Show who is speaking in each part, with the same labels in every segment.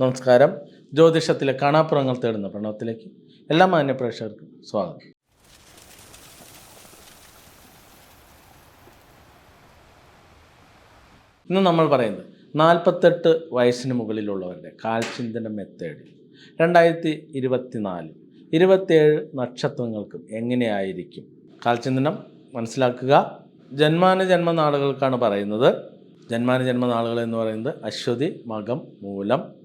Speaker 1: നമസ്കാരം. ജ്യോതിഷത്തിലെ കാണാപ്പുറങ്ങൾ തേടുന്ന പ്രണവത്തിലേക്ക് എല്ലാ മാന്യ പ്രേക്ഷകർക്കും സ്വാഗതം. ഇന്ന് നമ്മൾ പറയുന്നത് നാൽപ്പത്തെട്ട് വയസ്സിന് മുകളിലുള്ളവരുടെ കാൽചിന്തന മെത്തേഡ്. രണ്ടായിരത്തി ഇരുപത്തിനാല് ഇരുപത്തിയേഴ് നക്ഷത്രങ്ങൾക്കും എങ്ങനെയായിരിക്കും? കാൽചിന്തനം മനസ്സിലാക്കുക. ജന്മാന ജന്മനാളുകൾക്കാണ് പറയുന്നത്. ജന്മാന ജന്മനാളുകൾ എന്ന് പറയുന്നത് അശ്വതി മകം മൂലം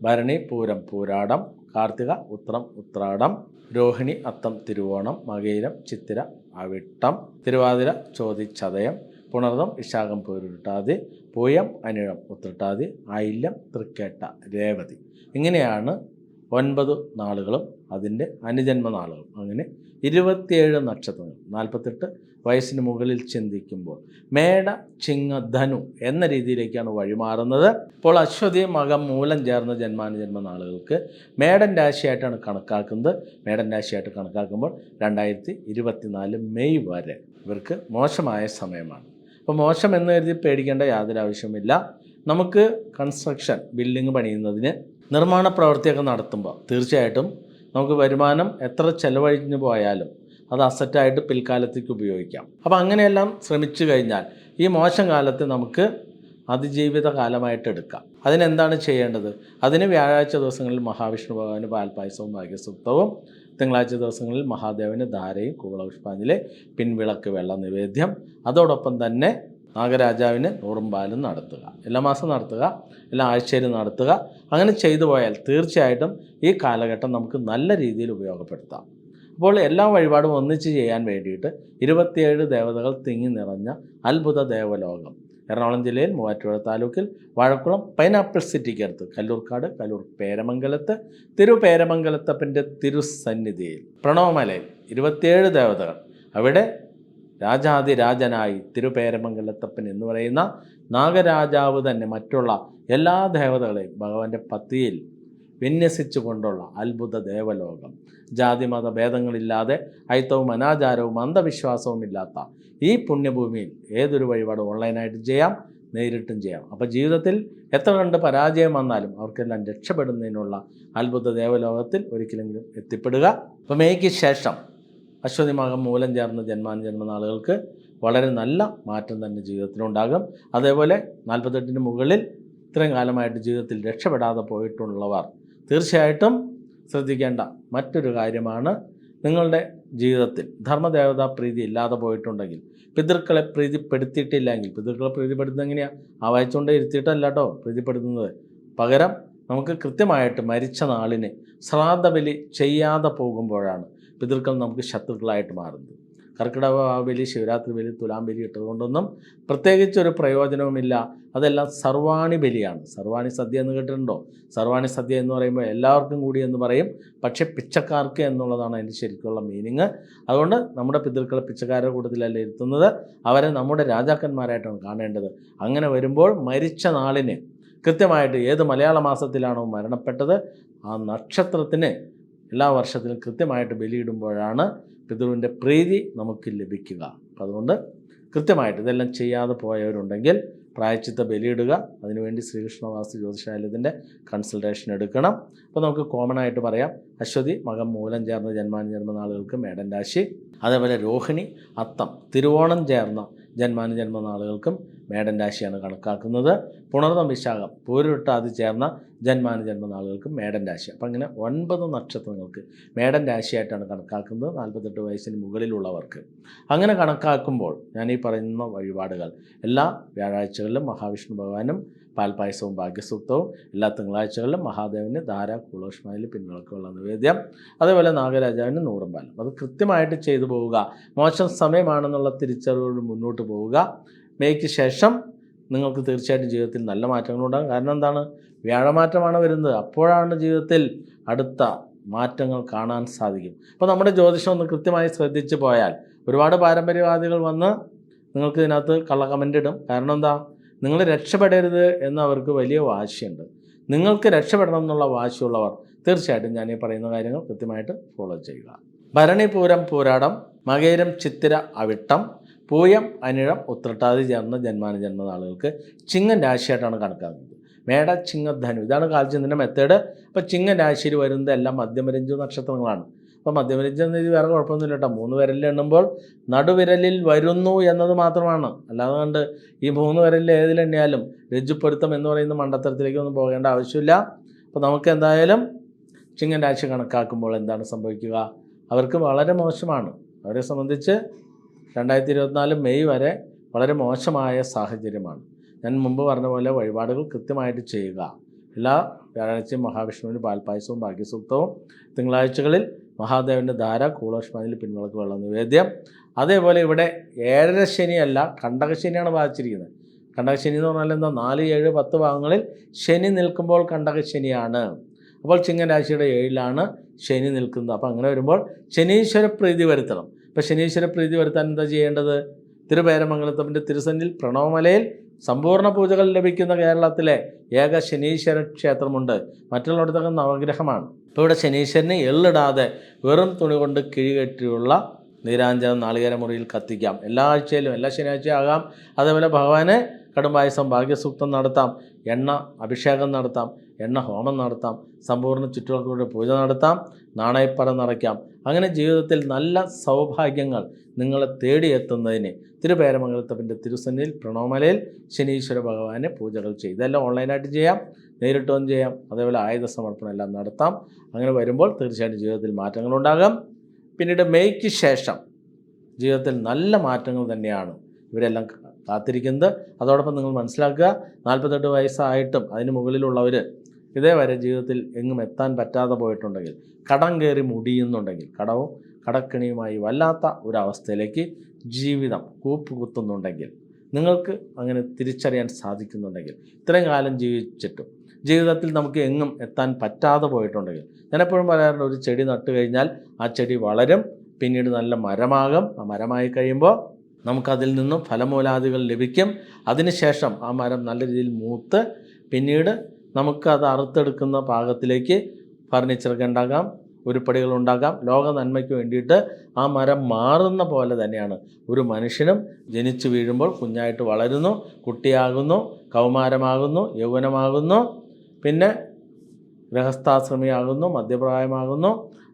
Speaker 1: ഭരണി പൂരം പൂരാടം കാർത്തിക ഉത്രം ഉത്രാടം രോഹിണി അത്തം തിരുവോണം മകയിരം ചിത്തിര അവിട്ടം തിരുവാതിര ചോതി ചതയം പുണർദം വിശാഖം പൂരുട്ടാതി പൂയം അനിഴം ഉത്രട്ടാതി ആയില്യം തൃക്കേട്ട രേവതി. ഇങ്ങനെയാണ് ഒൻപത് നാളുകളും അതിന്റെ അനുജന്മ നാളുകളും അങ്ങനെ ഇരുപത്തിയേഴ് നക്ഷത്രങ്ങൾ നാൽപ്പത്തെട്ട് വയസ്സിന് മുകളിൽ ചിന്തിക്കുമ്പോൾ മേട ചിങ്ങ ധനു എന്ന രീതിയിലേക്കാണ് വഴിമാറുന്നത് ഇപ്പോൾ അശ്വതി മകം മൂലം ചേർന്ന ജന്മാനുജന്മ നാളുകൾക്ക് മേടൻ രാശിയായിട്ടാണ് കണക്കാക്കുന്നത്. മേടൻ രാശിയായിട്ട് കണക്കാക്കുമ്പോൾ രണ്ടായിരത്തി ഇരുപത്തിനാല് മെയ് വരെ ഇവർക്ക് മോശമായ സമയമാണ്. അപ്പോൾ മോശം എന്ന് കരുതി പേടിക്കേണ്ട യാതൊരു ആവശ്യമില്ല നമുക്ക് കൺസ്ട്രക്ഷൻ ബിൽഡിംഗ് പണിയുന്നതിന് നിർമ്മാണ പ്രവൃത്തിയൊക്കെ നടത്തുമ്പോൾ തീർച്ചയായിട്ടും നമുക്ക് വരുമാനം എത്ര ചെലവഴിഞ്ഞു പോയാലും അത് അസറ്റായിട്ട് പിൽക്കാലത്തേക്ക് ഉപയോഗിക്കാം. അപ്പോൾ അങ്ങനെയെല്ലാം ശ്രമിച്ചു കഴിഞ്ഞാൽ ഈ മോശം കാലത്ത് നമുക്ക് അതിജീവിത കാലമായിട്ട് എടുക്കാം. അതിനെന്താണ് ചെയ്യേണ്ടത്? അതിന് വ്യാഴാഴ്ച ദിവസങ്ങളിൽ മഹാവിഷ്ണു ഭഗവാന് പാൽപ്പായസവും ഭാഗ്യസൂക്തവും തിങ്കളാഴ്ച ദിവസങ്ങളിൽ മഹാദേവന് ധാരയും കുവളപുഷ്പാഞ്ജലി പിൻവിളക്ക് വെള്ള നിവേദ്യം അതോടൊപ്പം തന്നെ നാഗരാജാവിന് നൂറും പാലും നടത്തുക. എല്ലാ മാസം നടത്തുക എല്ലാ ആഴ്ചയിലും നടത്തുക. അങ്ങനെ ചെയ്തു പോയാൽ തീർച്ചയായിട്ടും ഈ കാലഘട്ടം നമുക്ക് നല്ല രീതിയിൽ ഉപയോഗപ്പെടുത്താം. അപ്പോൾ എല്ലാ വഴിപാടും ഒന്നിച്ച് ചെയ്യാൻ വേണ്ടിയിട്ട് ഇരുപത്തിയേഴ് ദേവതകൾ തിങ്ങി നിറഞ്ഞ അത്ഭുത ദേവലോകം. എറണാകുളം ജില്ലയിൽ മൂവാറ്റുപുഴ താലൂക്കിൽ വാഴക്കുളം പൈനാപ്പിൾ സിറ്റിക്കടുത്ത് കല്ലൂർക്കാട് കല്ലൂർ പേരമംഗലത്ത് തിരുപേരമംഗലത്തപ്പന്റെ തിരുസന്നിധിയിൽ. പ്രണവമലയിൽ ഇരുപത്തിയേഴ് ദേവതകൾ. അവിടെ രാജാതിരാജനായി തിരുപേരമംഗലത്തപ്പൻ എന്ന് പറയുന്ന നാഗരാജാവ് തന്നെ മറ്റുള്ള എല്ലാ ദേവതകളെയും ഭഗവാന്റെ പത്തിയിൽ വിന്യസിച്ചു കൊണ്ടുള്ള അത്ഭുത ദേവലോകം. ജാതിമത ഭേദങ്ങളില്ലാതെ അയിത്തവും അനാചാരവും അന്ധവിശ്വാസവും ഇല്ലാത്ത ഈ പുണ്യഭൂമിയിൽ ഏതൊരു വഴിപാട് ഓൺലൈനായിട്ട് ചെയ്യാം നേരിട്ടും ചെയ്യാം. അപ്പോൾ ജീവിതത്തിൽ എത്ര കണ്ട് പരാജയം വന്നാലും അവർക്കെല്ലാം രക്ഷപ്പെടുന്നതിനുള്ള അത്ഭുത ദേവലോകത്തിൽ ഒരിക്കലെങ്കിലും എത്തിപ്പെടുക. അപ്പോൾ മേയ്ക്ക് ശേഷം അശ്വതി മകം മൂലം ചേർന്ന ജന്മാന ജന്മനാളുകൾക്ക് വളരെ നല്ല മാറ്റം തന്നെ ജീവിതത്തിലുണ്ടാകും. അതേപോലെ നാൽപ്പത്തെട്ടിന് മുകളിൽ ഇത്രയും കാലമായിട്ട് ജീവിതത്തിൽ രക്ഷപ്പെടാതെ പോയിട്ടുള്ളവർ തീർച്ചയായിട്ടും ശ്രദ്ധിക്കേണ്ട മറ്റൊരു കാര്യമാണ് നിങ്ങളുടെ ജീവിതത്തിൽ ധർമ്മദേവതാ പ്രീതി ഇല്ലാതെ പോയിട്ടുണ്ടെങ്കിൽ പിതൃക്കളെ പ്രീതിപ്പെടുത്തിയിട്ടില്ലെങ്കിൽ പിതൃക്കളെ പ്രീതിപ്പെടുത്തുന്നത് എങ്ങനെയാണ് ആ വായിച്ചുകൊണ്ടേ ഇരുത്തിയിട്ടല്ല കേട്ടോ പ്രീതിപ്പെടുത്തുന്നത്. പകരം നമുക്ക് കൃത്യമായിട്ട് മരിച്ച നാളിന് ശ്രാദ്ധബലി ചെയ്യാതെ പോകുമ്പോഴാണ് പിതൃക്കൾ നമുക്ക് ശത്രുക്കളായിട്ട് മാറുന്നത് കർക്കിടക ബലി ശിവരാത്രി ബലി തുലാം ബലി ഇട്ടതുകൊണ്ടൊന്നും പ്രത്യേകിച്ചൊരു പ്രയോജനവുമില്ല. അതെല്ലാം സർവാണി ബലിയാണ്. സർവാണി സദ്യ എന്ന് കേട്ടിട്ടുണ്ടോ? സർവാണി സദ്യ എന്ന് പറയുമ്പോൾ എല്ലാവർക്കും കൂടി എന്ന് പറയും. പക്ഷേ പിച്ചക്കാർക്ക് എന്നുള്ളതാണ് അതിന്റെ ശരിക്കുള്ള മീനിങ്. അതുകൊണ്ട് നമ്മുടെ പിതൃക്കളെ പിച്ചക്കാരുടെ കൂട്ടത്തിലല്ല ഇരുത്തുന്നത്? അവരെ നമ്മുടെ രാജാക്കന്മാരായിട്ടാണ് കാണേണ്ടത്. അങ്ങനെ വരുമ്പോൾ മരിച്ച നാളിന് കൃത്യമായിട്ട് ഏത് മലയാള മാസത്തിലാണോ മരണപ്പെട്ടത്? ആ നക്ഷത്രത്തിന് എല്ലാ വർഷത്തിലും കൃത്യമായിട്ട് ബലിയിടുമ്പോഴാണ് പിതൃവിന്റെ പ്രീതി നമുക്ക് ലഭിക്കുക. അതുകൊണ്ട് കൃത്യമായിട്ട് ഇതെല്ലാം ചെയ്യാതെ പോയവരുണ്ടെങ്കിൽ പ്രായച്ചിത്ത ബലിയിടുക അതിനുവേണ്ടി ശ്രീകൃഷ്ണവാസി ജ്യോതിഷാലയത്തിന്റെ കൺസൾട്ടേഷൻ എടുക്കണം. അപ്പോൾ നമുക്ക് കോമൺ ആയിട്ട് പറയാം അശ്വതി മകം മൂലം ചേർന്ന ജന്മാനുജന്മനാളുകൾക്ക് മേടൻ രാശി അതേപോലെ രോഹിണി അത്തം തിരുവോണം ചേർന്ന ജന്മാന നാളുകൾക്കും മേടൻ രാശിയാണ് കണക്കാക്കുന്നത്. പുണർന്ന വിശാഖം പൂരുട്ടാതി ചേർന്ന ജന്മാനുജന്മ നാളുകൾക്കും മേടൻ രാശി. അപ്പം അങ്ങനെ ഒൻപത് നക്ഷത്രങ്ങൾക്ക് മേടൻ രാശിയായിട്ടാണ് കണക്കാക്കുന്നത് നാൽപ്പത്തെട്ട് വയസ്സിന് മുകളിലുള്ളവർക്ക്. അങ്ങനെ കണക്കാക്കുമ്പോൾ ഞാൻ ഈ പറയുന്ന വഴിപാടുകൾ എല്ലാ വ്യാഴാഴ്ചകളിലും മഹാവിഷ്ണു ഭഗവാനും പാൽപ്പായസവും ഭാഗ്യസൂക്തവും എല്ലാ തിങ്കളാഴ്ചകളിലും മഹാദേവന് ധാര കുളോഷ്മയിൽ പിന്തുണക്കമുള്ള നിവേദ്യം. അതേപോലെ നാഗരാജാവിന് നൂറും പാലം. അത് കൃത്യമായിട്ട് ചെയ്തു പോവുക. മോശം സമയമാണെന്നുള്ള തിരിച്ചറിവോട് മുന്നോട്ട് പോവുക. മേയ്ക്ക് ശേഷം നിങ്ങൾക്ക് തീർച്ചയായിട്ടും ജീവിതത്തിൽ നല്ല മാറ്റങ്ങളുണ്ടാകും കാരണം എന്താണ്? വ്യാഴമാറ്റമാണ് വരുന്നത്. അപ്പോഴാണ് ജീവിതത്തിൽ അടുത്ത മാറ്റങ്ങൾ കാണാൻ സാധിക്കും. അപ്പോൾ നമ്മുടെ ജ്യോതിഷം ഒന്ന് കൃത്യമായി ശ്രദ്ധിച്ചു പോയാൽ ഒരുപാട് പാരമ്പര്യവാദികൾ വന്ന് നിങ്ങൾക്ക് ഇതിനകത്ത് കള്ള കമന്റ് ഇടും. കാരണം എന്താ? നിങ്ങൾ രക്ഷപ്പെടരുത് എന്നവർക്ക് വലിയ വാശിയുണ്ട്. നിങ്ങൾക്ക് രക്ഷപ്പെടണം എന്നുള്ള വാശിയുള്ളവർ തീർച്ചയായിട്ടും ഞാൻ ഈ പറയുന്ന കാര്യങ്ങൾ കൃത്യമായിട്ട് ഫോളോ ചെയ്യുക. ഭരണിപൂരം പൂരാടം മകേരം ചിത്തിര അവിട്ടം പൂയം അനിഴം ഉത്രട്ടാതി ചേർന്ന ജന്മാന ജന്മനാളുകൾക്ക് ചിങ്ങൻ രാശിയായിട്ടാണ് കണക്കാക്കുന്നത്. മേട ചിങ്ങധനു ഇതാണ് കാൽചന്ദ്രന്റെ മെത്തേഡ് അപ്പോൾ ചിങ്ങൻ രാശിയിൽ വരുന്നത് എല്ലാം മധ്യമരഞ്ജു നക്ഷത്രങ്ങളാണ്. അപ്പോൾ മധ്യവിരജം രീതി വേറെ കുഴപ്പമൊന്നുമില്ല കേട്ടോ മൂന്ന് വിരലിൽ എണ്ണുമ്പോൾ നടുവിരലിൽ വരുന്നു എന്നത് മാത്രമാണ്. അല്ലാതെ കണ്ട് ഈ മൂന്ന് വിരലിൽ ഏതിലെണ്ണിയാലും രജ്ജുപ്പൊരുത്തം എന്ന് പറയുന്ന മണ്ടത്തരത്തിലേക്കൊന്നും പോകേണ്ട ആവശ്യമില്ല. അപ്പോൾ നമുക്ക് എന്തായാലും ചിങ്ങൻ രാശി കണക്കാക്കുമ്പോൾ എന്താണ് സംഭവിക്കുക? അവർക്ക് വളരെ മോശമാണ്. അവരെ സംബന്ധിച്ച് രണ്ടായിരത്തി ഇരുപത്തിനാല് മെയ് വരെ വളരെ മോശമായ സാഹചര്യമാണ്. ഞാൻ മുമ്പ് പറഞ്ഞ പോലെ വഴിപാടുകൾ കൃത്യമായിട്ട് ചെയ്യുക. എല്ലാ വ്യാഴാഴ്ചയും മഹാവിഷ്ണുവിന് പാൽപ്പായസവും ഭാഗ്യസൂക്തവും തിങ്കളാഴ്ചകളിൽ മഹാദേവന്റെ ധാര കൂളോഷ്മാനിൽ പിൻവിളക്ക് വെള്ളം നിവേദ്യം അതേപോലെ ഇവിടെ ഏഴര ശനിയല്ല കണ്ടകശനിയാണ് ബാധിച്ചിരിക്കുന്നത് കണ്ടകശനി എന്ന് പറഞ്ഞാൽ എന്താ? നാല് ഏഴ് പത്ത് ഭാഗങ്ങളിൽ ശനി നിൽക്കുമ്പോൾ കണ്ടകശനിയാണ് അപ്പോൾ ചിങ്ങൻ രാശിയുടെ ഏഴിലാണ് ശനി നിൽക്കുന്നത്. അപ്പോൾ അങ്ങനെ വരുമ്പോൾ ശനീശ്വര പ്രീതി വരുത്തണം. അപ്പോൾ ശനീശ്വര പ്രീതി വരുത്താൻ എന്താ ചെയ്യേണ്ടത്? തിരുപേരമംഗലത്തപ്പന്റെ തിരുസന്നിൽ പ്രണവമലയിൽ സമ്പൂർണ പൂജകൾ ലഭിക്കുന്ന കേരളത്തിലെ ഏക ശനീശ്വര ക്ഷേത്രമുണ്ട്. മറ്റുള്ളിടത്തൊക്കെ നവഗ്രഹമാണ്. ഇപ്പോൾ ഇവിടെ ശനീശ്വരനെ എള്ളിടാതെ വെറും തുണി കൊണ്ട് കിഴികെട്ടിയുള്ള നീരാഞ്ജനം നാളികേര മുറിയിൽ കത്തിക്കാം. എല്ലാ ആഴ്ചയിലും എല്ലാ ശനിയാഴ്ചയും ആകാം. അതേപോലെ ഭഗവാന് കടുംപായസം ഭാഗ്യസൂക്തം നടത്താം എണ്ണ അഭിഷേകം നടത്താം എണ്ണ ഹോമം നടത്താം സമ്പൂർണ ചുറ്റുവിളക്കുകളുടെ പൂജ നടത്താം നാണയപ്പറ നിറയ്ക്കാം. അങ്ങനെ ജീവിതത്തിൽ നല്ല സൗഭാഗ്യങ്ങൾ നിങ്ങളെ തേടിയെത്തുന്നതിന് തിരുപേരമംഗലത്തപ്പന്റെ തിരുസന്നിയിൽ പ്രണോമലയിൽ ശനീശ്വര ഭഗവാനെ പൂജകൾ ചെയ്യും. ഇതെല്ലാം ഓൺലൈനായിട്ട് ചെയ്യാം നേരിട്ട് ചെയ്യാം. അതേപോലെ ആയുധ സമർപ്പണം എല്ലാം നടത്താം. അങ്ങനെ വരുമ്പോൾ തീർച്ചയായിട്ടും ജീവിതത്തിൽ മാറ്റങ്ങളുണ്ടാകാം. പിന്നീട് മെയ്ക്ക് ശേഷം ജീവിതത്തിൽ നല്ല മാറ്റങ്ങൾ തന്നെയാണ് ഇവരെല്ലാം കാത്തിരിക്കുന്നത്. അതോടൊപ്പം നിങ്ങൾ മനസ്സിലാക്കുക നാൽപ്പത്തെട്ട് വയസ്സായിട്ടും അതിന് മുകളിലുള്ളവർ ഇതേവരെ ജീവിതത്തിൽ എങ്ങും എത്താൻ പറ്റാതെ പോയിട്ടുണ്ടെങ്കിൽ കടം കയറി മുടിയുന്നുണ്ടെങ്കിൽ കടവും കടക്കിണിയുമായി വല്ലാത്ത ഒരവസ്ഥയിലേക്ക് ജീവിതം കൂപ്പ് കൂപ്പുകുത്തുന്നുണ്ടെങ്കിൽ നിങ്ങൾക്ക് അങ്ങനെ തിരിച്ചറിയാൻ സാധിക്കുന്നുണ്ടെങ്കിൽ ഇത്രയും കാലം ജീവിച്ചിട്ടും ജീവിതത്തിൽ നമുക്ക് എങ്ങും എത്താൻ പറ്റാതെ പോയിട്ടുണ്ടെങ്കിൽ ഞാൻ എപ്പോഴും പറയാറുണ്ട് ഒരു ചെടി നട്ടു കഴിഞ്ഞാൽ ആ ചെടി വളരും പിന്നീട് നല്ല മരമാകും. ആ മരമായി കഴിയുമ്പോൾ നമുക്കതിൽ നിന്നും ഫലമൂലാദികൾ ലഭിക്കും. അതിനുശേഷം ആ മരം നല്ല രീതിയിൽ മൂത്ത് പിന്നീട് നമുക്കത് അറുത്തെടുക്കുന്ന പാകത്തിലേക്ക് ഫർണിച്ചർ ഉണ്ടാകാം ഉരുപ്പടികൾ ഉണ്ടാകാം. ലോക നന്മയ്ക്ക് വേണ്ടിയിട്ട് ആ മരം മാറുന്ന പോലെ തന്നെയാണ്. ഒരു മനുഷ്യനും ജനിച്ചു വീഴുമ്പോൾ കുഞ്ഞായിട്ട് വളരുന്നു കുട്ടിയാകുന്നു കൗമാരമാകുന്നു യൗവനമാകുന്നു. പിന്നെ ഗൃഹസ്ഥാശ്രമിയാകുന്നു മധ്യപ്രായമാകുന്നു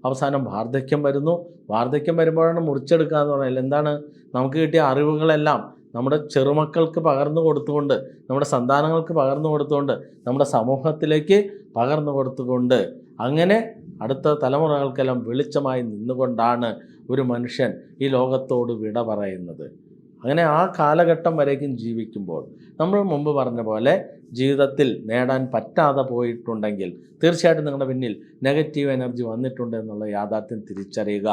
Speaker 1: അവസാനം വാർദ്ധക്യം വരുന്നു. വാർദ്ധക്യം വരുമ്പോഴാണ് മുറിച്ചെടുക്കുക എന്ന് പറഞ്ഞാൽ എന്താണ്? നമുക്ക് കിട്ടിയ അറിവുകളെല്ലാം നമ്മുടെ ചെറുമക്കൾക്ക് പകർന്നു കൊടുത്തുകൊണ്ട് നമ്മുടെ സന്താനങ്ങൾക്ക് പകർന്നു കൊടുത്തുകൊണ്ട് നമ്മുടെ സമൂഹത്തിലേക്ക് പകർന്നു കൊടുത്തുകൊണ്ട് അങ്ങനെ അടുത്ത തലമുറകൾക്കെല്ലാം വെളിച്ചമായി നിന്നുകൊണ്ടാണ് ഒരു മനുഷ്യൻ ഈ ലോകത്തോട് വിട പറയുന്നത്. അങ്ങനെ ആ കാലഘട്ടം വരേക്കും ജീവിക്കുമ്പോൾ നമ്മൾ മുമ്പ് പറഞ്ഞ പോലെ ജീവിതത്തിൽ നേടാൻ പറ്റാതെ പോയിട്ടുണ്ടെങ്കിൽ തീർച്ചയായിട്ടും നിങ്ങളുടെ പിന്നിൽ നെഗറ്റീവ് എനർജി വന്നിട്ടുണ്ട് എന്നുള്ള യാഥാർത്ഥ്യം തിരിച്ചറിയുക.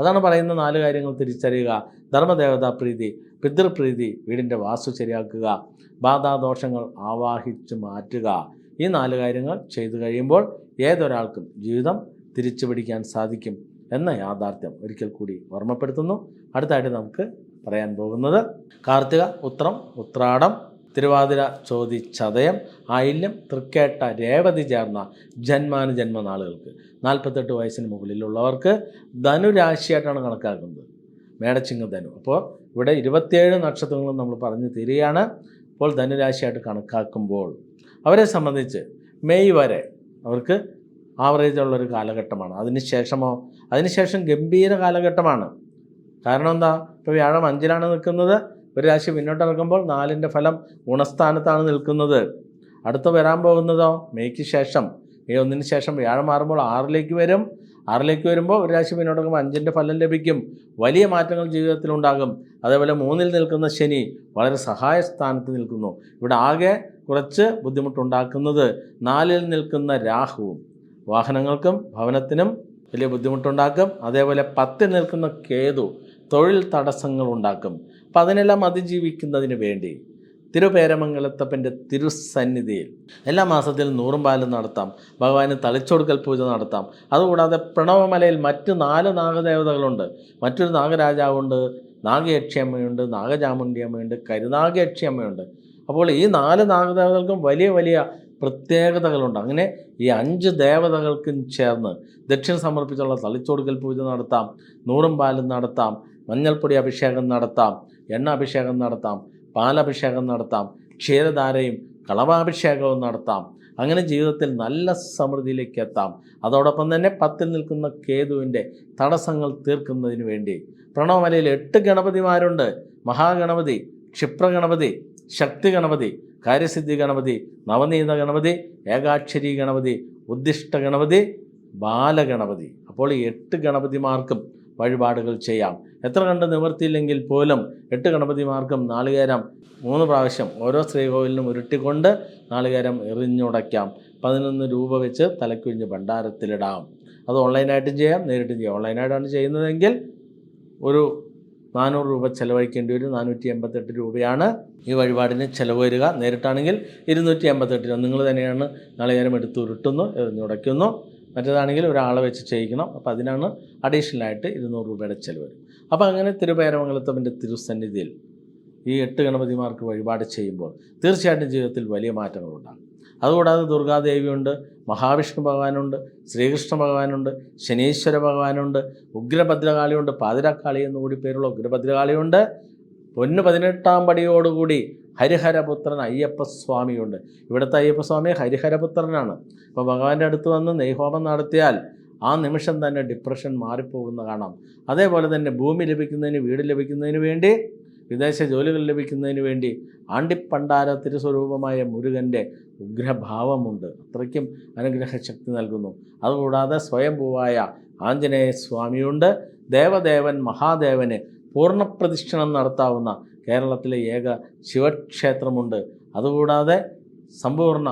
Speaker 1: അതാണ് പറയുന്ന നാല് കാര്യങ്ങൾ തിരിച്ചറിയുക. ധർമ്മദേവതാ പ്രീതി പിതൃപ്രീതി വീടിന്റെ വാസ്തു ശരിയാക്കുക ബാധാദോഷങ്ങൾ ആവാഹിച്ചു മാറ്റുക. ഈ നാല് കാര്യങ്ങൾ ചെയ്തു കഴിയുമ്പോൾ ഏതൊരാൾക്കും ജീവിതം തിരിച്ചു പിടിക്കാൻ സാധിക്കും എന്ന യാഥാർത്ഥ്യം ഒരിക്കൽ കൂടി ഓർമ്മപ്പെടുത്തുന്നു. അടുത്തായിട്ട് നമുക്ക് പറയാൻ പോകുന്നത്. കാർത്തിക ഉത്രം ഉത്രാടം തിരുവാതിര ചോതി ചതയം ആയില്യം തൃക്കേട്ട രേവതി ചേർന്ന ജന്മാനുജന്മ നാളുകൾക്ക് നാൽപ്പത്തെട്ട് വയസ്സിന് മുകളിലുള്ളവർക്ക് ധനുരാശിയായിട്ടാണ് കണക്കാക്കുന്നത്. മേടച്ചിങ്ങ ധനു. അപ്പോൾ ഇവിടെ ഇരുപത്തിയേഴ് നക്ഷത്രങ്ങളും നമ്മൾ പറഞ്ഞു തീരുകയാണ്. അപ്പോൾ ധനുരാശിയായിട്ട് കണക്കാക്കുമ്പോൾ അവരെ സംബന്ധിച്ച് മെയ് വരെ അവർക്ക് ആവറേജ് ഉള്ളൊരു കാലഘട്ടമാണ്. അതിനുശേഷമോ അതിനുശേഷം ഗംഭീര കാലഘട്ടമാണ്. കാരണം എന്താ? ഇപ്പോൾ വ്യാഴം അഞ്ചിലാണ് നിൽക്കുന്നത്. ഒരു രാശി മുന്നോട്ട് നിൽക്കുമ്പോൾ നാലിന്റെ ഫലം ഗുണസ്ഥാനത്താണ് നിൽക്കുന്നത്. അടുത്ത് വരാൻ പോകുന്നതോ? മെയ്ക്ക് ശേഷം. മെയ് ഒന്നിന് ശേഷം വ്യാഴം മാറുമ്പോൾ ആറിലേക്ക് വരും. ആറിലേക്ക് വരുമ്പോൾ ഒരു രാശി മുന്നോട്ട് നിൽക്കുമ്പോൾ അഞ്ചിന്റെ ഫലം ലഭിക്കും. വലിയ മാറ്റങ്ങൾ ജീവിതത്തിൽ ഉണ്ടാകും. അതേപോലെ മൂന്നിൽ നിൽക്കുന്ന ശനി വളരെ സഹായ സ്ഥാനത്ത് നിൽക്കുന്നു. ഇവിടെ ആകെ കുറച്ച് ബുദ്ധിമുട്ടുണ്ടാക്കുന്നത് നാലിൽ നിൽക്കുന്ന രാഹുവും. വാഹനങ്ങൾക്കും ഭവനത്തിനും വലിയ ബുദ്ധിമുട്ടുണ്ടാക്കും. അതേപോലെ പത്തിൽ നിൽക്കുന്ന കേതു തൊഴിൽ തടസ്സങ്ങൾ ഉണ്ടാക്കും അപ്പം അതിനെല്ലാം അതിജീവിക്കുന്നതിന് വേണ്ടി തിരുപേരമംഗലത്തപ്പന്റെ തിരുസന്നിധിയിൽ എല്ലാ മാസത്തിലും നൂറും പാലും നടത്താം. ഭഗവാന് തളിച്ചൊടുക്കൽ പൂജ നടത്താം. അതുകൂടാതെ പ്രണവമലയിൽ മറ്റ് നാല് നാഗദേവതകളുണ്ട്. മറ്റൊരു നാഗരാജാവുണ്ട് നാഗയക്ഷിയമ്മയുണ്ട് നാഗചാമുണ്ടിയമ്മയുണ്ട് കരുനാഗയക്ഷിയമ്മയുണ്ട്. അപ്പോൾ ഈ നാല് നാഗദേവതകൾക്കും വലിയ വലിയ പ്രത്യേകതകളുണ്ട്. അങ്ങനെ ഈ അഞ്ച് ദേവതകൾക്കും ചേർന്ന് ദക്ഷിണ സമർപ്പിച്ചുള്ള തളിച്ചൊടുക്കൽ പൂജ നടത്താം നൂറും പാലും നടത്താം. മഞ്ഞൾപ്പൊടി അഭിഷേകം നടത്താം എണ്ണ അഭിഷേകം നടത്താം പാലഭിഷേകം നടത്താം ക്ഷീരധാരയും കളവാഭിഷേകവും നടത്താം. അങ്ങനെ ജീവിതത്തിൽ നല്ല സമൃദ്ധിയിലേക്ക് എത്താം. അതോടൊപ്പം തന്നെ പത്തിൽ നിൽക്കുന്ന കേതുവിന്റെ തടസ്സങ്ങൾ തീർക്കുന്നതിന് വേണ്ടി. പ്രണവമലയിൽ എട്ട് ഗണപതിമാരുണ്ട്. മഹാഗണപതി ക്ഷിപ്രഗണപതി ശക്തി ഗണപതി കാര്യസിദ്ധി ഗണപതി നവനീത ഗണപതി ഏകാക്ഷരി ഗണപതി ഉദ്ദിഷ്ട ഗണപതി ബാലഗണപതി. അപ്പോൾ ഈ എട്ട് ഗണപതിമാർക്കും വഴിപാടുകൾ ചെയ്യാം. എത്ര കണ്ട് നിവർത്തിയില്ലെങ്കിൽ പോലും എട്ട് ഗണപതിമാർക്കും നാളികേരം മൂന്ന് പ്രാവശ്യം ഓരോ ശ്രീകോവിലിനും ഉരുട്ടിക്കൊണ്ട് നാളികേരം എറിഞ്ഞുടയ്ക്കാം. പതിനൊന്ന് രൂപ വെച്ച് തലക്കുഞ്ഞ് ഭണ്ഡാരത്തിലിടാം. അത് ഓൺലൈനായിട്ടും ചെയ്യാം നേരിട്ടും ചെയ്യാം. ഓൺലൈനായിട്ടാണ് ചെയ്യുന്നതെങ്കിൽ ഒരു നാനൂറ് രൂപ ചിലവഴിക്കേണ്ടി വരും. നാനൂറ്റി എൺപത്തെട്ട് രൂപയാണ് ഈ വഴിപാടിന് ചിലവ് വരിക. നേരിട്ടാണെങ്കിൽ ഇരുന്നൂറ്റി എൺപത്തെട്ട് രൂപ. നിങ്ങൾ തന്നെയാണ് നാളികേരം എടുത്ത് ഉരുട്ടുന്നു എറിഞ്ഞുടയ്ക്കുന്നു. മറ്റേതാണെങ്കിൽ ഒരാളെ വെച്ച് ചെയ്യിക്കണം. അപ്പോൾ അതിനാണ് അഡീഷണലായിട്ട് ഇരുന്നൂറ് രൂപയുടെ ചിലവ് അപ്പോൾ അങ്ങനെ തിരുപേരമംഗലത്തവന്റെ തിരുസന്നിധിയിൽ ഈ എട്ട് ഗണപതിമാർക്ക് വഴിപാട് ചെയ്യുമ്പോൾ തീർച്ചയായിട്ടും ജീവിതത്തിൽ വലിയ മാറ്റങ്ങളുണ്ടാകും അതുകൂടാതെ ദുർഗാദേവിയുണ്ട് മഹാവിഷ്ണു ഭഗവാനുണ്ട് ശ്രീകൃഷ്ണ ഭഗവാനുണ്ട് ശനീശ്വര ഭഗവാനുണ്ട് ഉഗ്രഭദ്രകാളിയുണ്ട് പാതിരക്കാളി എന്നുകൂടി പേരുള്ള ഉഗ്രഭദ്രകാളിയുണ്ട്. പൊന്നു പതിനെട്ടാം പടിയോടുകൂടി ഹരിഹരപുത്രൻ അയ്യപ്പസ്വാമിയുണ്ട്. ഇവിടുത്തെ അയ്യപ്പസ്വാമി ഹരിഹരപുത്രനാണ്. അപ്പോൾ ഭഗവാന്റെ അടുത്ത് വന്ന് നെയ്ഹോമം നടത്തിയാൽ ആ നിമിഷം തന്നെ ഡിപ്രഷൻ മാറിപ്പോകുന്ന കാണാം. അതേപോലെ തന്നെ ഭൂമി ലഭിക്കുന്നതിന് വീട് ലഭിക്കുന്നതിന് വേണ്ടി വിദേശ ജോലികൾ ലഭിക്കുന്നതിന് വേണ്ടി ആണ്ടിപ്പണ്ടാര തിരുസ്വരൂപമായ മുരുകന്റെ ഉഗ്രഭാവമുണ്ട്. അത്രയ്ക്കും അനുഗ്രഹശക്തി നൽകുന്നു. അതുകൂടാതെ സ്വയംഭൂവായ ആഞ്ജനേയ സ്വാമിയുണ്ട് ദേവദേവൻ മഹാദേവന് പൂർണപ്രദക്ഷിണം നടത്താവുന്ന കേരളത്തിലെ ഏക ശിവക്ഷേത്രമുണ്ട്. അതുകൂടാതെ സമ്പൂർണ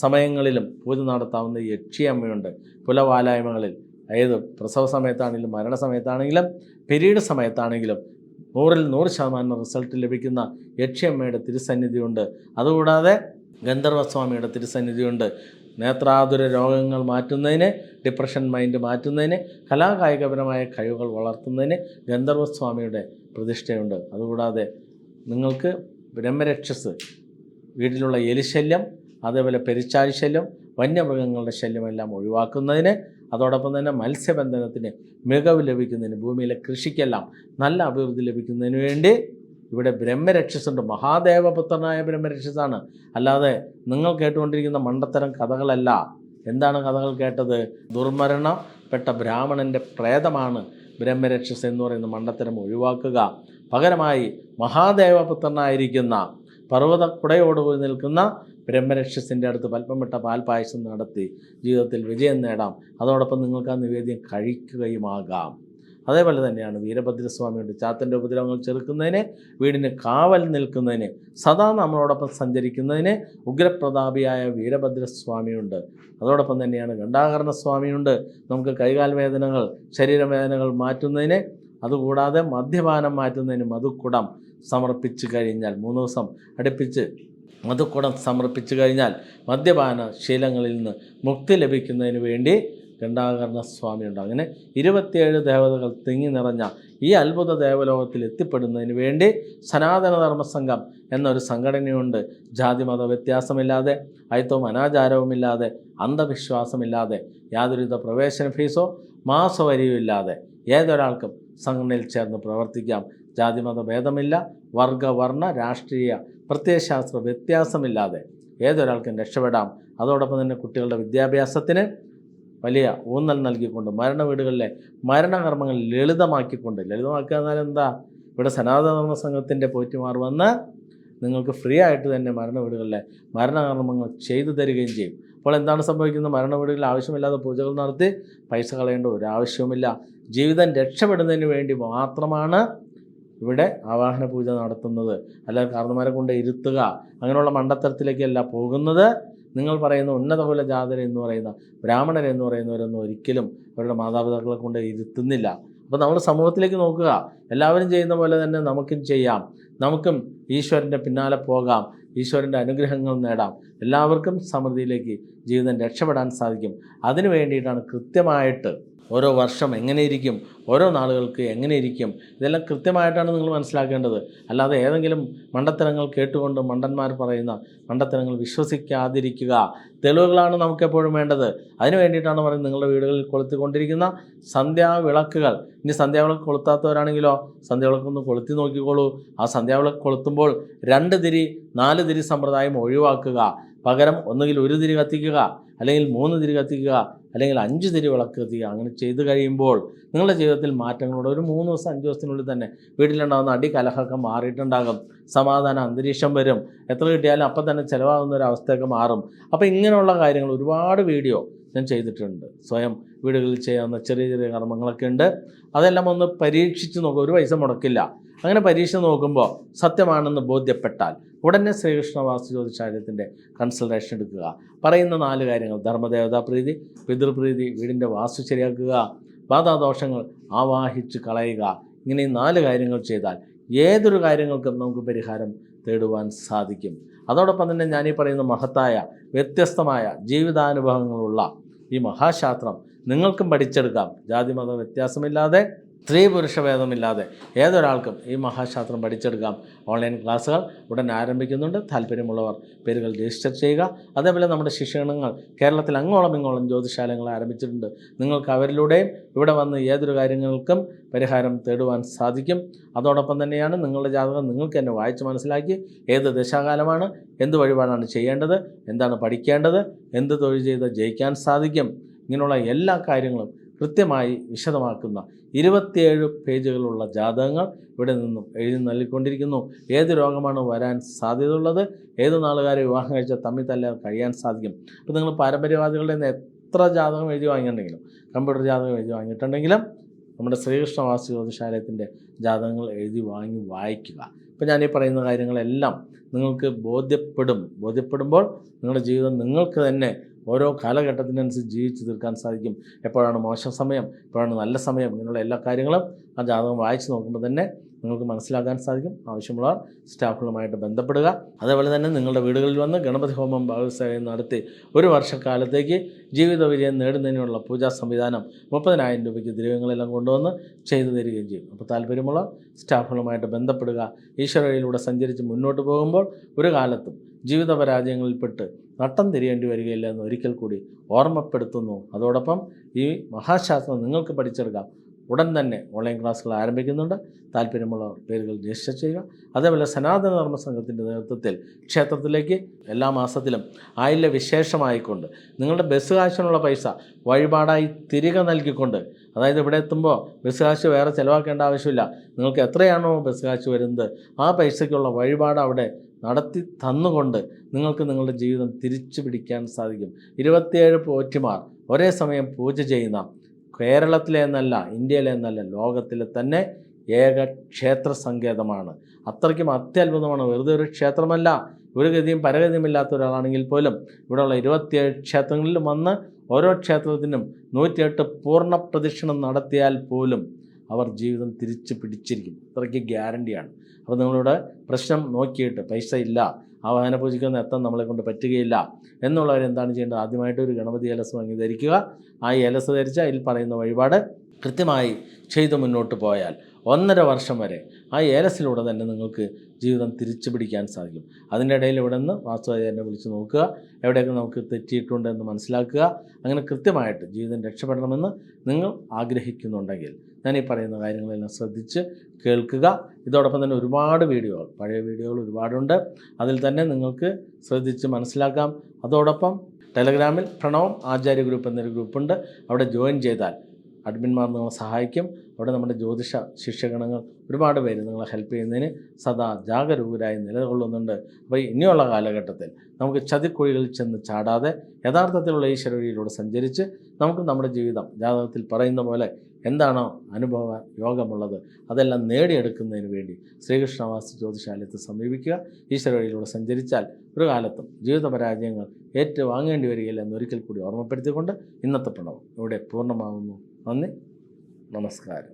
Speaker 1: സമയങ്ങളിലും പൂജ നടത്താവുന്ന യക്ഷിയമ്മയുണ്ട്. പുലവാലായ്മകളിൽ ഏത് പ്രസവ സമയത്താണെങ്കിലും മരണ സമയത്താണെങ്കിലും പിരീഡ് സമയത്താണെങ്കിലും നൂറിൽ നൂറ് ശതമാനം റിസൾട്ട് ലഭിക്കുന്ന യക്ഷിയമ്മയുടെ തിരുസന്നിധിയുണ്ട്. അതുകൂടാതെ ഗന്ധർവസ്വാമിയുടെ തിരുസന്നിധിയുണ്ട്. നേത്രാതുര രോഗങ്ങൾ മാറ്റുന്നതിന് ഡിപ്രഷൻ മൈൻഡ് മാറ്റുന്നതിന് കലാകായികപരമായ കഴിവുകൾ വളർത്തുന്നതിന് ഗന്ധർവസ്വാമിയുടെ പ്രതിഷ്ഠയുണ്ട്. അതുകൂടാതെ നിങ്ങൾക്ക് ബ്രഹ്മരക്ഷസ് വീട്ടിലുള്ള എലിശല്യം അതേപോലെ പെരിച്ചാഴി ശല്യം വന്യമൃഗങ്ങളുടെ ശല്യമെല്ലാം ഒഴിവാക്കുന്നതിന് അതോടൊപ്പം തന്നെ മത്സ്യബന്ധനത്തിന് മികവ് ലഭിക്കുന്നതിന് ഭൂമിയിലെ കൃഷിക്കെല്ലാം നല്ല അഭിവൃദ്ധി ലഭിക്കുന്നതിന് വേണ്ടി ഇവിടെ ബ്രഹ്മരക്ഷസുണ്ട് മഹാദേവപുത്രനായ ബ്രഹ്മരക്ഷസാണ്. അല്ലാതെ നിങ്ങൾ കേട്ടുകൊണ്ടിരിക്കുന്ന മണ്ടത്തരം കഥകളല്ല. എന്താണ് കഥകൾ കേട്ടത്? ദുർമരണപ്പെട്ട ബ്രാഹ്മണന്റെ പ്രേതമാണ് ബ്രഹ്മരക്ഷസ് എന്ന് പറയുന്ന മണ്ടത്തരം ഒഴിവാക്കുക. പകരമായി മഹാദേവപുത്രനായിരിക്കുന്ന പർവത കുടയോടുകൂടി നിൽക്കുന്ന ബ്രഹ്മരക്ഷസിന്റെ അടുത്ത് പൽപ്പമിട്ട പാൽപായസം നടത്തി ജീവിതത്തിൽ വിജയം നേടാം. അതോടൊപ്പം നിങ്ങൾക്ക് ആ നിവേദ്യം കഴിക്കുകയുമാകാം. അതേപോലെ തന്നെയാണ് വീരഭദ്രസ്വാമിയുടെ ചാത്തന്റെ ഉപദ്രവങ്ങൾ ചെറുക്കുന്നതിന് വീടിന് കാവൽ നിൽക്കുന്നതിന് സദാ നമ്മളോടൊപ്പം സഞ്ചരിക്കുന്നതിന് ഉഗ്രപ്രതാപിയായ വീരഭദ്രസ്വാമിയുണ്ട്. അതോടൊപ്പം തന്നെയാണ് ഗണ്ഡാകർണ സ്വാമിയുണ്ട് നമുക്ക് കൈകാൽ വേദനകൾ ശരീരവേദനകൾ മാറ്റുന്നതിന് അതുകൂടാതെ മദ്യപാനം മാറ്റുന്നതിന് മധുക്കുടം സമർപ്പിച്ചു കഴിഞ്ഞാൽ മൂന്ന് ദിവസം അടുപ്പിച്ച് മധുക്കുടം സമർപ്പിച്ചു കഴിഞ്ഞാൽ മദ്യപാന ശീലങ്ങളിൽ നിന്ന് മുക്തി ലഭിക്കുന്നതിന് വേണ്ടി ഗണ്ഡാകർണ ഉണ്ടാകും അങ്ങനെ ഇരുപത്തിയേഴ് ദേവതകൾ തിങ്ങി നിറഞ്ഞ ഈ അത്ഭുത ദേവലോകത്തിൽ എത്തിപ്പെടുന്നതിന് വേണ്ടി സനാതന ധർമ്മ സംഘം എന്നൊരു സംഘടനയുണ്ട്. ജാതിമത വ്യത്യാസമില്ലാതെ അയിത്തവും അനാചാരവുമില്ലാതെ അന്ധവിശ്വാസമില്ലാതെ യാതൊരുവിധ പ്രവേശന ഫീസോ മാസവരിയോ ഇല്ലാതെ ഏതൊരാൾക്കും സംഘടനയിൽ ചേർന്ന് പ്രവർത്തിക്കാം. ജാതിമത ഭേദമില്ല വർഗ രാഷ്ട്രീയ പ്രത്യയശാസ്ത്ര വ്യത്യാസമില്ലാതെ ഏതൊരാൾക്കും രക്ഷപ്പെടാം. അതോടൊപ്പം തന്നെ കുട്ടികളുടെ വിദ്യാഭ്യാസത്തിന് വലിയ ഊന്നൽ നൽകിക്കൊണ്ട് മരണ വീടുകളിലെ മരണകർമ്മങ്ങൾ ലളിതമാക്കിക്കൊണ്ട് ലളിതമാക്കുക എന്നാൽ എന്താ? ഇവിടെ സനാതന സംഘത്തിന്റെ പോറ്റുമാർ വന്ന് നിങ്ങൾക്ക് ഫ്രീ ആയിട്ട് തന്നെ മരണ വീടുകളിലെ മരണകർമ്മങ്ങൾ ചെയ്തു തരികയും ചെയ്യും. അപ്പോൾ എന്താണ് സംഭവിക്കുന്നത്? മരണ വീടുകളിൽ ആവശ്യമില്ലാതെ പൂജകൾ നടത്തി പൈസ കളയേണ്ട ഒരു ആവശ്യവുമില്ല. ജീവിതം രക്ഷപ്പെടുന്നതിന് വേണ്ടി മാത്രമാണ് ഇവിടെ ആവാഹന പൂജ നടത്തുന്നത്. അല്ലാതെ കാർന്നമാരെ കൊണ്ട് ഇരുത്തുക അങ്ങനെയുള്ള മണ്ടത്തരത്തിലേക്കല്ല പോകുന്നത്. നിങ്ങൾ പറയുന്ന ഉന്നത കുല ജാതരെന്ന് പറയുന്ന ബ്രാഹ്മണർ എന്ന് പറയുന്നവരൊന്നും ഒരിക്കലും അവരുടെ മാതാപിതാക്കളെ കൊണ്ട് ഇരുത്തുന്നില്ല. അപ്പോൾ നമ്മൾ സമൂഹത്തിലേക്ക് നോക്കുക. എല്ലാവരും ചെയ്യുന്ന പോലെ തന്നെ നമുക്കും ചെയ്യാം. നമുക്കും ഈശ്വരന്റെ പിന്നാലെ പോകാം. ഈശ്വരന്റെ അനുഗ്രഹങ്ങൾ നേടാം. എല്ലാവർക്കും സമൃദ്ധിയിലേക്ക് ജീവിതം രക്ഷപ്പെടാൻ സാധിക്കും. അതിനു വേണ്ടിയിട്ടാണ് കൃത്യമായിട്ട് ഓരോ വർഷം എങ്ങനെയിരിക്കും ഓരോ നാളുകൾക്ക് എങ്ങനെയിരിക്കും ഇതെല്ലാം കൃത്യമായിട്ടാണ് നിങ്ങൾ മനസ്സിലാക്കേണ്ടത്. അല്ലാതെ ഏതെങ്കിലും മണ്ടത്തരങ്ങൾ കേട്ടുകൊണ്ട് മണ്ടന്മാർ പറയുന്ന മണ്ടത്തരങ്ങൾ വിശ്വസിക്കാതിരിക്കുക തെളിവുകളാണ് നമുക്കെപ്പോഴും വേണ്ടത്. അതിന് വേണ്ടിയിട്ടാണ് പറയുന്നത് നിങ്ങളുടെ വീടുകളിൽ കൊളുത്തിക്കൊണ്ടിരിക്കുന്ന സന്ധ്യാവിളക്കുകൾ. ഇനി സന്ധ്യാവിളക്ക് കൊളുത്താത്തവരാണെങ്കിലോ സന്ധ്യാവിളക്കൊന്ന് കൊളുത്തി നോക്കിക്കോളൂ. ആ സന്ധ്യാവിളക്ക് കൊളുത്തുമ്പോൾ രണ്ട് തിരി നാല് തിരി സമ്പ്രദായം ഒഴിവാക്കുക. പകരം ഒന്നുകിൽ ഒരു തിരി കത്തിക്കുക അല്ലെങ്കിൽ മൂന്ന് തിരി കത്തിക്കുക അല്ലെങ്കിൽ അഞ്ച് തിരി വിളക്ക് കത്തിക്കുക. അങ്ങനെ ചെയ്തു കഴിയുമ്പോൾ നിങ്ങളുടെ ജീവിതത്തിൽ മാറ്റങ്ങളോട് ഒരു മൂന്ന് ദിവസം അഞ്ച് ദിവസത്തിനുള്ളിൽ തന്നെ വീട്ടിലുണ്ടാകുന്ന അടി കലഹമൊക്കെ മാറിയിട്ടുണ്ടാകും. സമാധാന അന്തരീക്ഷം വരും. എത്ര കിട്ടിയാലും അപ്പം തന്നെ ചിലവാകുന്ന ഒരു അവസ്ഥയൊക്കെ മാറും. അപ്പോൾ ഇങ്ങനെയുള്ള കാര്യങ്ങൾ ഒരുപാട് വീഡിയോ ഞാൻ ചെയ്തിട്ടുണ്ട്. സ്വയം വീടുകളിൽ ചെയ്യാവുന്ന ചെറിയ ചെറിയ കർമ്മങ്ങളൊക്കെ ഉണ്ട്. അതെല്ലാം ഒന്ന് പരീക്ഷിച്ച് നോക്കുക. ഒരു പൈസ മുടക്കില്ല. അങ്ങനെ പരീക്ഷ നോക്കുമ്പോൾ സത്യമാണെന്ന് ബോധ്യപ്പെട്ടാൽ ഉടനെ ശ്രീകൃഷ്ണ വാസ്തു ജ്യോതിഷാലയത്തിന്റെ കൺസൾട്ടേഷൻ എടുക്കുക. പറയുന്ന നാല് കാര്യങ്ങൾ. ധർമ്മദേവതാ പ്രീതി പിതൃപ്രീതി വീടിന്റെ വാസ്തു ശരിയാക്കുക ബാധാദോഷങ്ങൾ ആവാഹിച്ച് കളയുക. ഇങ്ങനെ ഈ നാല് കാര്യങ്ങൾ ചെയ്താൽ ഏതൊരു കാര്യങ്ങൾക്കും നമുക്ക് പരിഹാരം തേടുവാൻ സാധിക്കും. അതോടൊപ്പം തന്നെ ഞാനീ പറയുന്ന മഹത്തായ വ്യത്യസ്തമായ ജീവിതാനുഭവങ്ങളുള്ള ഈ മഹാശാസ്ത്രം നിങ്ങൾക്കും പഠിച്ചെടുക്കാം. ജാതിമത വ്യത്യാസമില്ലാതെ സ്ത്രീ പുരുഷ ഭേദമില്ലാതെ ഏതൊരാൾക്കും ഈ മഹാശാസ്ത്രം പഠിച്ചെടുക്കാം. ഓൺലൈൻ ക്ലാസ്സുകൾ ഉടൻ ആരംഭിക്കുന്നുണ്ട്. താല്പര്യമുള്ളവർ പേരുകൾ രജിസ്റ്റർ ചെയ്യുക. അതേപോലെ നമ്മുടെ ശിക്ഷണങ്ങൾ കേരളത്തിൽ അങ്ങോളം ഇങ്ങോളം ജ്യോതിശാലങ്ങൾ ആരംഭിച്ചിട്ടുണ്ട്. നിങ്ങൾക്ക് അവരിലൂടെയും ഇവിടെ വന്ന് ഏതൊരു കാര്യങ്ങൾക്കും പരിഹാരം തേടുവാൻ സാധിക്കും. അതോടൊപ്പം തന്നെയാണ് നിങ്ങളുടെ ജാതകം നിങ്ങൾക്ക് തന്നെ വായിച്ച് മനസ്സിലാക്കി ഏത് ദശാകാലമാണ് എന്ത് വഴിപാടാണ് ചെയ്യേണ്ടത് എന്താണ് പഠിക്കേണ്ടത് എന്ത് തൊഴിൽ ചെയ്ത് ജയിക്കാൻ സാധിക്കും. ഇങ്ങനെയുള്ള എല്ലാ കാര്യങ്ങളും കൃത്യമായി വിശദമാക്കുന്ന ഇരുപത്തിയേഴ് പേജുകളുള്ള ജാതകങ്ങൾ ഇവിടെ നിന്നും എഴുതി നൽകിക്കൊണ്ടിരിക്കുന്നു. ഏത് രോഗമാണ് വരാൻ സാധ്യതയുള്ളത്? ഏത് നാളുകാരെ വിവാഹം കഴിച്ചാൽ തമ്മിൽ തല്ലാൻ കഴിയാൻ സാധിക്കും? അപ്പോൾ നിങ്ങൾ പാരമ്പര്യവാദികളുടെ നിന്ന് എത്ര ജാതകം എഴുതി വാങ്ങിയിട്ടുണ്ടെങ്കിലും കമ്പ്യൂട്ടർ ജാതകം എഴുതി വാങ്ങിയിട്ടുണ്ടെങ്കിലും നമ്മുടെ ശ്രീകൃഷ്ണ വാസ്തു ജ്യോതിശാലയത്തിന്റെ ജാതകങ്ങൾ എഴുതി വാങ്ങി വായിക്കുക. ഇപ്പം ഞാൻ ഈ പറയുന്ന കാര്യങ്ങളെല്ലാം നിങ്ങൾക്ക് ബോധ്യപ്പെടും. ബോധ്യപ്പെടുമ്പോൾ നിങ്ങളുടെ ജീവിതം നിങ്ങൾക്ക് തന്നെ ഓരോ കാലഘട്ടത്തിനനുസരിച്ച് ജീവിച്ചു തീർക്കാൻ സാധിക്കും. എപ്പോഴാണ് മോശം സമയം എപ്പോഴാണ് നല്ല സമയം ഇങ്ങനെയുള്ള എല്ലാ കാര്യങ്ങളും ആ ജാതകം വായിച്ച് നോക്കുമ്പോൾ തന്നെ നിങ്ങൾക്ക് മനസ്സിലാക്കാൻ സാധിക്കും. ആവശ്യമുള്ളവർ സ്റ്റാഫുകളുമായിട്ട് ബന്ധപ്പെടുക. അതേപോലെ തന്നെ നിങ്ങളുടെ വീടുകളിൽ വന്ന് ഗണപതി ഹോമം ഭാഗസേവനം നടത്തി ഒരു വർഷക്കാലത്തേക്ക് ജീവിത വിജയം നേടുന്നതിനുള്ള പൂജാ സംവിധാനം മുപ്പതിനായിരം രൂപയ്ക്ക് ദ്രവ്യങ്ങളെല്ലാം കൊണ്ടുവന്ന് ചെയ്തു തരികയും ചെയ്യും. അപ്പോൾ താല്പര്യമുള്ള സ്റ്റാഫുകളുമായിട്ട് ബന്ധപ്പെടുക. ഈശ്വരയിലൂടെ സഞ്ചരിച്ച് മുന്നോട്ട് പോകുമ്പോൾ ഒരു കാലത്തും ജീവിത പരാജയങ്ങളിൽപ്പെട്ട് നട്ടം തിരിയേണ്ടി വരികയില്ല എന്ന് ഒരിക്കൽ കൂടി ഓർമ്മപ്പെടുത്തുന്നു. അതോടൊപ്പം ഈ മഹാശാസ്ത്രം നിങ്ങൾക്ക് പഠിച്ചെടുക്കാം. ഉടൻ തന്നെ ഓൺലൈൻ ക്ലാസ്സുകൾ ആരംഭിക്കുന്നുണ്ട്. താല്പര്യമുള്ളവർ പേരുകൾ രജിസ്റ്റർ ചെയ്യുക. അതേപോലെ സനാതന ധർമ്മ സംഘത്തിന്റെ നേതൃത്വത്തിൽ ക്ഷേത്രത്തിലേക്ക് എല്ലാ മാസത്തിലും ആയില്ല വിശേഷമായിക്കൊണ്ട് നിങ്ങളുടെ ബസ് കാശിനുള്ള പൈസ വഴിപാടായി തിരികെ നൽകിക്കൊണ്ട് അതായത് ഇവിടെ എത്തുമ്പോൾ ബസ് കാശ് വേറെ ചിലവാക്കേണ്ട ആവശ്യമില്ല. നിങ്ങൾക്ക് എത്രയാണോ ബസ് കാശ് വരുന്നത് ആ പൈസയ്ക്കുള്ള വഴിപാട് അവിടെ നടത്തി തന്നുകൊണ്ട് നിങ്ങൾക്ക് നിങ്ങളുടെ ജീവിതം തിരിച്ചു പിടിക്കാൻ സാധിക്കും. ഇരുപത്തിയേഴ് പോറ്റിമാർ ഒരേ സമയം പൂജ ചെയ്യുന്ന കേരളത്തിലെ എന്നല്ല ഇന്ത്യയിലെ എന്നല്ല ലോകത്തിലെ തന്നെ ഏക ക്ഷേത്ര സങ്കേതമാണ്. അത്രയ്ക്കും അത്യത്ഭുതമാണ്. വെറുതെ ഒരു ക്ഷേത്രമല്ല ഒരു ഗതിയും പരഗതിയും ഇല്ലാത്ത ഒരാളാണെങ്കിൽ പോലും ഇവിടെയുള്ള ഇരുപത്തിയേഴ് ക്ഷേത്രങ്ങളിലും വന്ന് ഓരോ ക്ഷേത്രത്തിനും നൂറ്റിയെട്ട് പൂർണ പ്രദക്ഷിണം നടത്തിയാൽ പോലും അവർ ജീവിതം തിരിച്ച് പിടിച്ചിരിക്കും. അത്രയ്ക്ക് ഗ്യാരണ്ടിയാണ്. അപ്പോൾ നിങ്ങളുടെ പ്രശ്നം നോക്കിയിട്ട് പൈസ ഇല്ല ആ വാഹന പൂജിക്കൊന്നും എത്താൻ നമ്മളെ കൊണ്ട് പറ്റുകയില്ല എന്നുള്ളവർ എന്താണ് ചെയ്യേണ്ടത്? ആദ്യമായിട്ട് ഒരു ഗണപതി ഏലസ് വാങ്ങി ധരിക്കുക. ആ ഏലസ് ധരിച്ച് അതിൽ പറയുന്ന വഴിപാട് കൃത്യമായി ചെയ്ത് മുന്നോട്ട് പോയാൽ ഒന്നര വർഷം വരെ ആ ഏലസിലൂടെ തന്നെ നിങ്ങൾക്ക് ജീവിതം തിരിച്ചു പിടിക്കാൻ സാധിക്കും. അതിന്റെ ഇടയിൽ ഇവിടെ നിന്ന് വാസ്തുവാചാര്യനെ വിളിച്ച് നോക്കുക. എവിടെയൊക്കെ നമുക്ക് തെറ്റിയിട്ടുണ്ട് എന്ന് മനസ്സിലാക്കുക. അങ്ങനെ കൃത്യമായിട്ട് ജീവിതം രക്ഷപ്പെടണമെന്ന് നിങ്ങൾ ആഗ്രഹിക്കുന്നുണ്ടെങ്കിൽ ഞാൻ ഈ പറയുന്ന കാര്യങ്ങളെല്ലാം ശ്രദ്ധിച്ച് കേൾക്കുക. ഇതോടൊപ്പം തന്നെ ഒരുപാട് വീഡിയോകൾ പഴയ വീഡിയോകൾ ഒരുപാടുണ്ട്. അതിൽ തന്നെ നിങ്ങൾക്ക് ശ്രദ്ധിച്ച് മനസ്സിലാക്കാം. അതോടൊപ്പം ടെലഗ്രാമിൽ പ്രണവം ആചാര്യ ഗ്രൂപ്പ് എന്നൊരു ഗ്രൂപ്പുണ്ട്. അവിടെ ജോയിൻ ചെയ്താൽ അഡ്മിന്മാർ നിങ്ങളെ സഹായിക്കും. അവിടെ നമ്മുടെ ജ്യോതിഷ ശിഷ്യഗണങ്ങൾ ഒരുപാട് പേര് നിങ്ങളെ ഹെൽപ്പ് ചെയ്യുന്നതിന് സദാ ജാഗരൂകരായി നിലകൊള്ളുന്നുണ്ട്. അപ്പോൾ ഇനിയുള്ള കാലഘട്ടത്തിൽ നമുക്ക് ചതിക്കുഴികളിൽ ചെന്ന് ചാടാതെ യഥാർത്ഥത്തിലുള്ള ഈശ്വര വഴിയിലൂടെ സഞ്ചരിച്ച് നമുക്ക് നമ്മുടെ ജീവിതം ജാതകത്തിൽ പറയുന്ന പോലെ എന്താണോ അനുഭവ യോഗമുള്ളത് അതെല്ലാം നേടിയെടുക്കുന്നതിന് വേണ്ടി ശ്രീകൃഷ്ണവാസി ജ്യോതിശാലയത്തെ സമീപിക്കുക. ഈശ്വര വഴിയിലൂടെ സഞ്ചരിച്ചാൽ ഒരു കാലത്തും ജീവിത പരാജയങ്ങൾ ഏറ്റുവാങ്ങേണ്ടി വരികയില്ല എന്നൊരിക്കൽ കൂടി ഓർമ്മപ്പെടുത്തിക്കൊണ്ട് ഇന്നത്തെ പ്രണവം ഇവിടെ പൂർണമാകുന്നു നന്ദി. നമസ്കാരം.